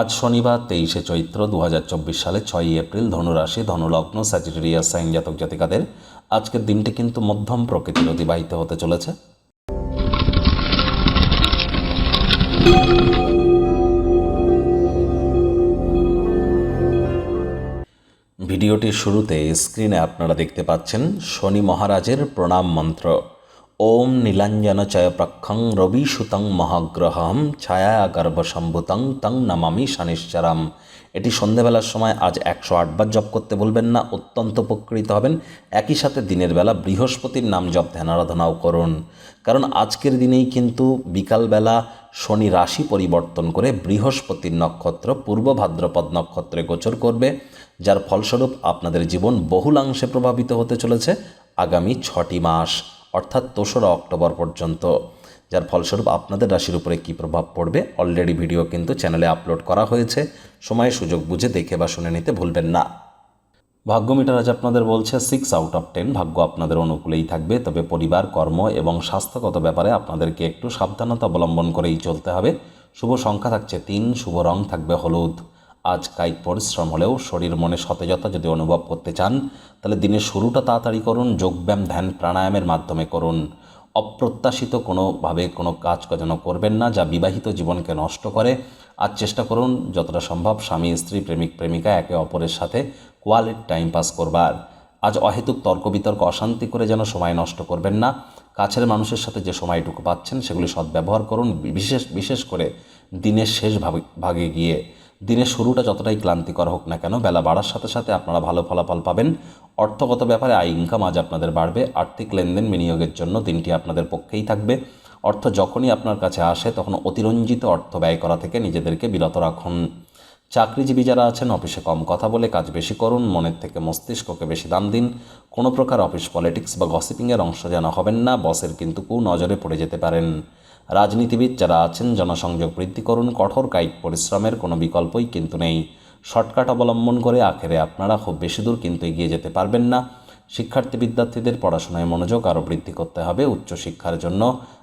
আজ শনিবার, তেইশে চৈত্র দু হাজার চব্বিশ সালে ছয়ই এপ্রিল ধনুরাশি ধনুলগ্ন স্যাজিটেরিয়াস সাইন জাতক জাতিকাদের আজকের দিনটি কিন্তু মধ্যম প্রকৃতির অতিবাহিত হতে চলেছে। ভিডিওটির শুরুতে স্ক্রিনে আপনারা দেখতে পাচ্ছেন শনি মহারাজের প্রণাম মন্ত্র। ওম নীলাঞ্জন চয় প্রক্ষং রবি সুতং মহাগ্রহম ছায়া গর্ভসম্ভুতং তং নমামি শনিশ্চরাম এটি সন্ধেবেলার সময় আজ একশো আটবার জপ করতে বলবেন না, অত্যন্ত উপকৃত হবেন। একই সাথে দিনের বেলা বৃহস্পতির নাম জপ ধ্যানারাধনাও করুন। কারণ আজকের দিনেই কিন্তু বিকালবেলা শনি রাশি পরিবর্তন করে বৃহস্পতির নক্ষত্র পূর্ব ভাদ্রপদ নক্ষত্রে গোচর করবে, যার ফলস্বরূপ আপনাদের জীবন বহুলাংশে প্রভাবিত হতে চলেছে আগামী ছটি মাস। অর্থাৎ দোসরা অক্টোবর পর্যন্ত, যার ফলস্বরূপ আপনাদের রাশির উপরে কী প্রভাব পড়বে অলরেডি ভিডিও কিন্তু চ্যানেলে আপলোড করা হয়েছে। সময়, সুযোগ বুঝে দেখে বা শুনে নিতে ভুলবেন না। ভাগ্য মিটার আজ আপনাদের বলছে সিক্স আউট অফ টেন ভাগ্য আপনাদের অনুকূলেই থাকবে, তবে পরিবার, কর্ম এবং স্বাস্থ্যগত ব্যাপারে আপনাদেরকে একটু সাবধানতা অবলম্বন করেই চলতে হবে। শুভ সংখ্যা থাকছে তিন, শুভ রং থাকবে হলুদ। আজ কায়িক পরিশ্রম হলেও শরীর মনে সতেজতা যদি অনুভব করতে চান, তাহলে দিনের শুরুটা তাড়াতাড়ি করুন, যোগব্যায়াম, ধ্যান, প্রাণায়ামের মাধ্যমে করুন। অপ্রত্যাশিত কোনোভাবে কোনো কাজ যেন করবেন না, যা বিবাহিত জীবনকে নষ্ট করে। আর চেষ্টা করুন, যতটা সম্ভব স্বামী, স্ত্রী, প্রেমিক, প্রেমিকা একে অপরের সাথে কোয়ালিটি টাইম পাস করবার। আজ অহেতুক তর্ক, বিতর্ক, অশান্তি করে যেন সময় নষ্ট করবেন না। কাছের মানুষের সাথে যে সময়টুকু পাচ্ছেন, সেগুলি সদ্ব্যবহার করুন, বিশেষ বিশেষ করে দিনের শেষ ভাগে গিয়ে। দিনের শুরুটা যতটাই ক্লান্তিকর হোক না কেন, বেলা বাড়ার সাথে সাথে আপনারা ভালো ফলাফল পাবেন। অর্থগত ব্যাপারে আয় ইনকাম আজ আপনাদের বাড়বে। আর্থিক লেনদেন বিনিয়োগের জন্য দিনটি আপনাদের পক্ষেই থাকবে। অর্থ যখনই আপনার কাছে আসে, তখন অতিরঞ্জিত অর্থ ব্যয় করা থেকে নিজেদেরকে বিরত রাখুন। চাকরিজীবী যারা আছেন, অফিসে কম কথা বলে কাজ বেশি করুন, মনের থেকে মস্তিষ্ককে বেশি দাম দিন। কোনো প্রকার অফিস পলিটিক্স বা গসিপিংয়ের অংশ যেন হবেন না, বসের কিন্তু কু নজরে পড়ে যেতে পারেন। রাজনীতিবিদ যারা আছেন, জনসংযোগ বৃদ্ধি করুন, কঠোর কায়িক পরিশ্রমের কোনো বিকল্পই কিন্তু নেই। শর্টকাট অবলম্বন করে আখেরে আপনারা খুব বেশি দূর কিন্তু এগিয়ে যেতে পারবেন না। শিক্ষার্থী বিদ্যার্থীদের পড়াশোনায় মনোযোগ আরও বৃদ্ধি করতে হবে উচ্চশিক্ষার জন্য।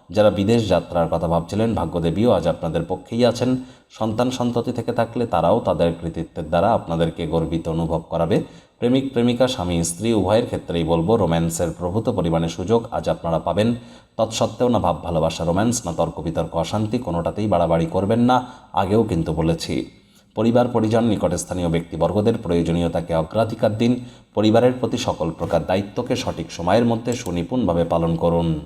যারা বিদেশ যাত্রার কথা ভাবছিলেন, ভাগ্যদেবীও আজ আপনাদের পক্ষেই আছেন। সন্তান সন্ততি থেকে থাকলে তারাও তাদের কৃতিত্বের দ্বারা আপনাদেরকে গর্বিত অনুভব করাবে। প্রেমিক, প্রেমিকা, স্বামী, স্ত্রী, উভয়ের ক্ষেত্রেই বলব, রোম্যান্সের প্রভূত পরিমাণে সুযোগ আজ আপনারা পাবেন। তৎসত্ত্বেও না ভাব ভালোবাসা রোম্যান্স, না তর্ক বিতর্ক অশান্তি, কোনোটাতেই বাড়াবাড়ি করবেন না, আগেও কিন্তু বলেছি। পরিবার, পরিজন নিকটস্থানীয় ব্যক্তিবর্গদের প্রয়োজনীয়তাকে অগ্রাধিকার দিন, পরিবারের প্রতি সকল প্রকার দায়িত্বকে সঠিক সময়ের মধ্যে সুনিপুণভাবে পালন করুন।